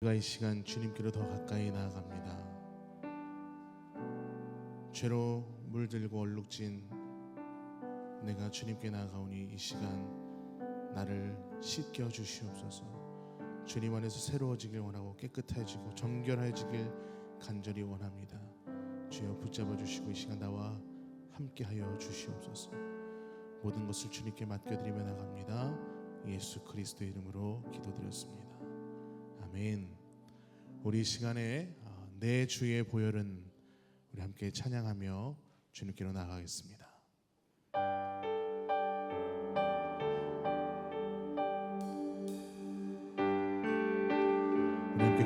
우리가 이 시간 주님께로 더 가까이 나아갑니다. 죄로 물들고 얼룩진 내가 주님께 나아가오니 이 시간 나를 씻겨 주시옵소서. 주님 안에서 새로워지길 원하고 깨끗해지고 정결해지길 간절히 원합니다. 주여 붙잡아 주시고 이 시간 나와 함께하여 주시옵소서. 모든 것을 주님께 맡겨드리며 나갑니다. 예수 그리스도의 이름으로 기도드렸습니다. 아멘. 우리 이 시간에 어, 내 주의 보혈은 우리 함께 찬양하며 주님께로 나가겠습니다.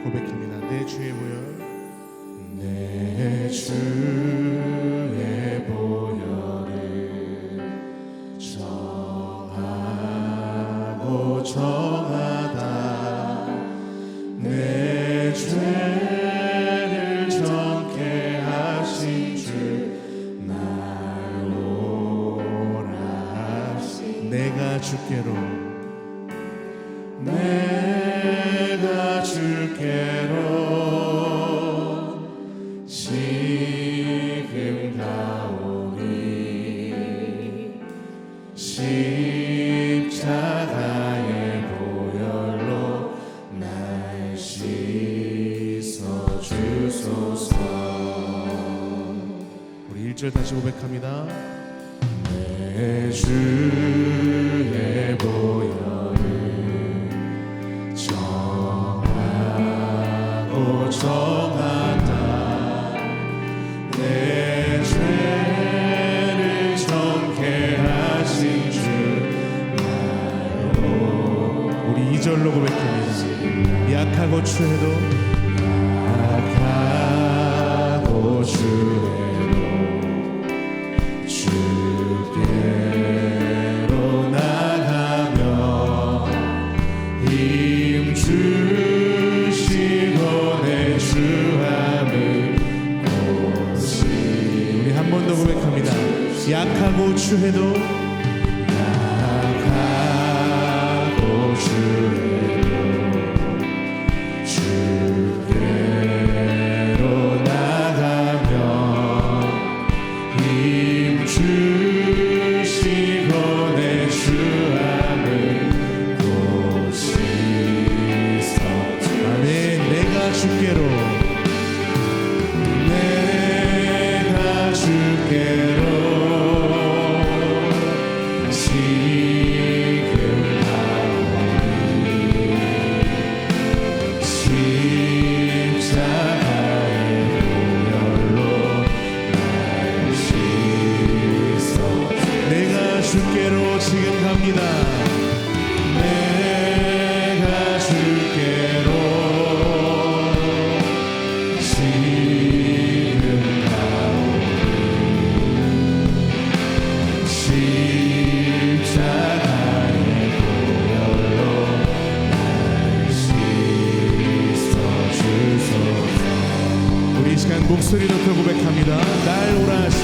고백합니다. 내 주의 보혈, 내 주의 보혈을 정하고 정하다. 내 죄를 정케 하신 주날 오라시 내가 주께로 다시 고백합니다. 내 주의 보혈을 정하고 정하다. 내 죄를 정케 하신 주 우리 2절로 고백합니다. 약하고 추해도 약하고 주께 약하고 추해도 약하고 추해도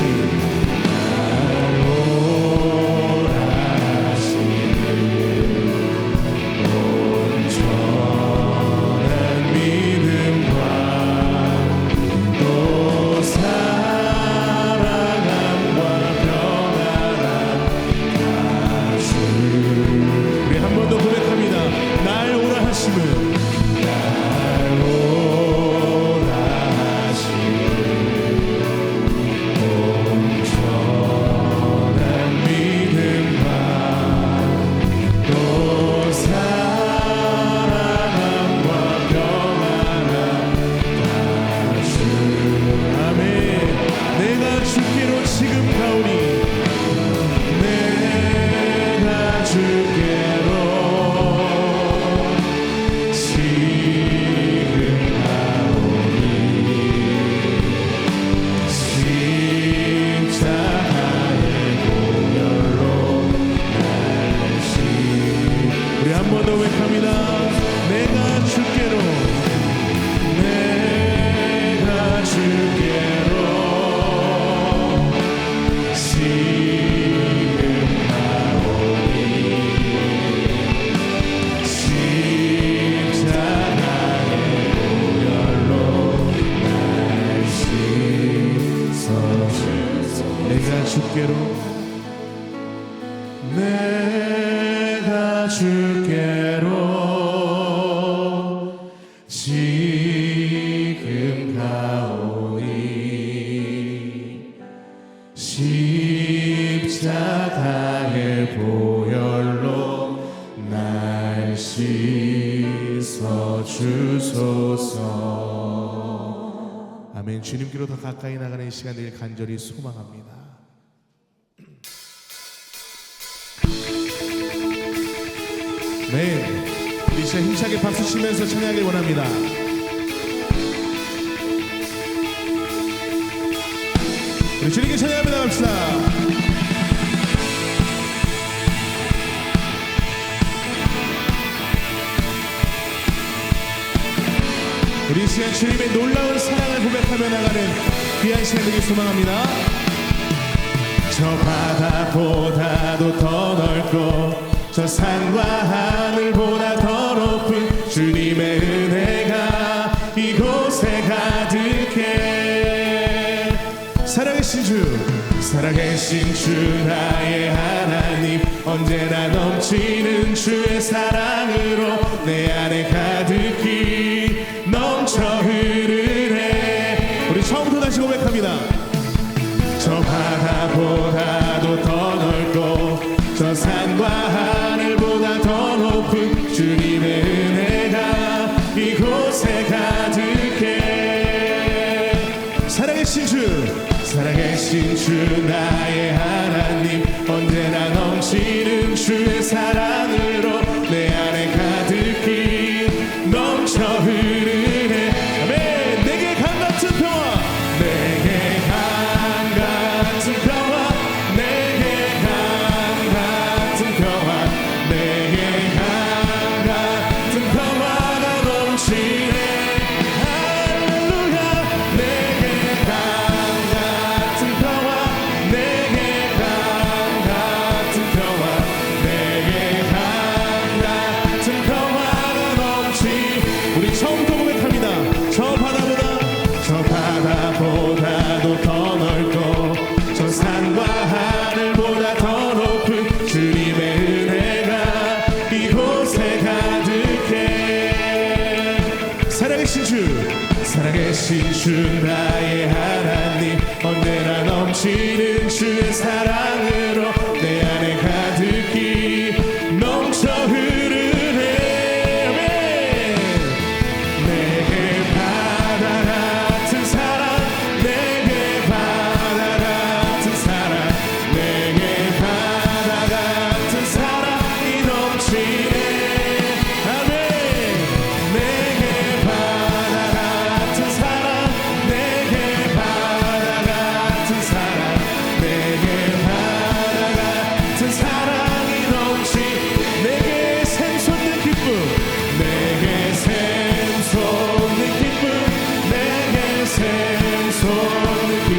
오 가까이 나가는 이 시간 을 간절히 소망합니다. 네 우리 진짜 힘차게 박수 치면서 찬양하길 원합니다. 우리 주님께 찬양하며 나갑시다. 우리 이 시간 주님의 놀라운 사랑을 고백하며 나가는 귀한 시간 되길 소망합니다. 저 바다보다도 더 넓고 저 산과 하늘보다 더 높은 주님의 은혜가 이곳에 가득해. 살아계신 주 살아계신 주 나의 하나님 언제나 넘치는 주의 사랑으로 내 안에 가 주님의 은혜가 이곳에 가득해. 살아계신 주 살아계신 주 나의 하나님. 언제나 넘치는 주의 사랑으 살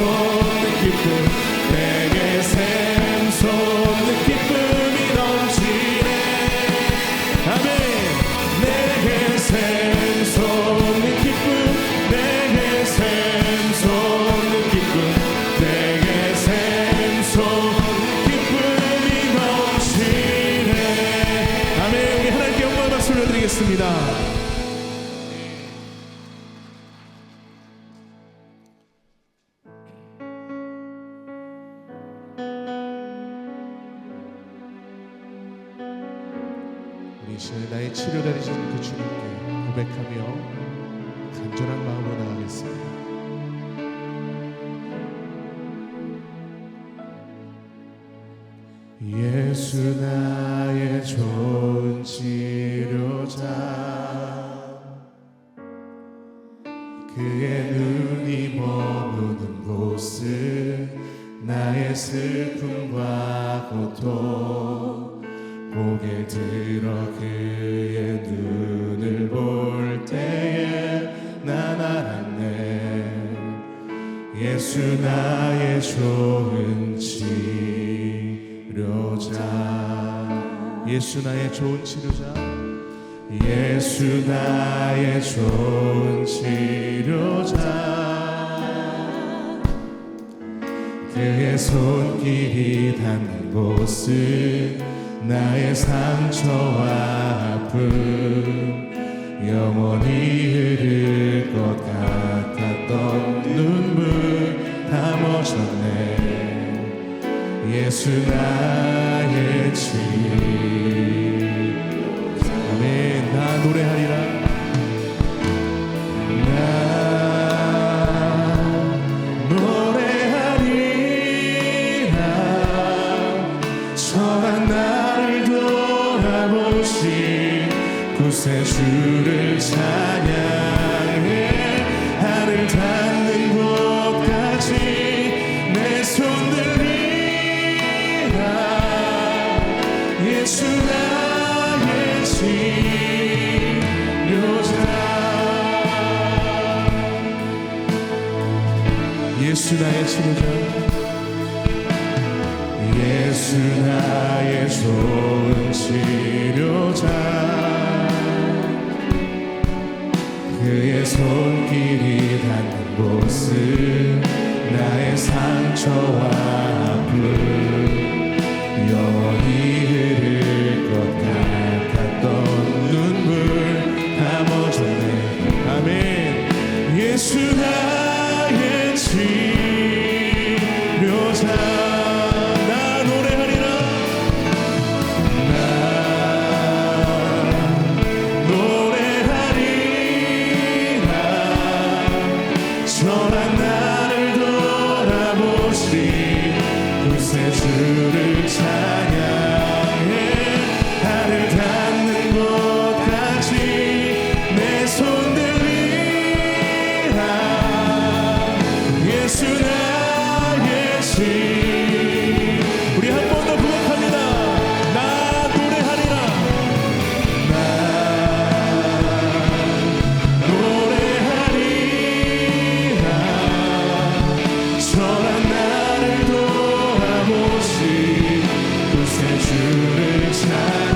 forgiveness. 우리 이 시간에 나의 치료가 되신 그 주님께 고백하며 간절한 마음으로 나가겠습니다. 예수 나의 좋은 치료자 그의 눈이 머무는 곳은 나의 슬픔과 고통 고개 들어 그의 눈을 볼 때에 난 알았네. 예수 나의 좋은 치료자. 예수 나의 좋은 치료자. 예수 나의 좋은 치료자 그의 손길이 닿는 곳은 나의 상처와 아픔. 영원히 흐를 것 같았던 눈물 다 멎었네. 예수 나의 치료자 아멘. 나 노래하리라 예수 나의 치료자 예수 나의 좋은 치료자. 그의 손길이 닿는 곳은 나의 상처와 아픔 영원히 흐를 night.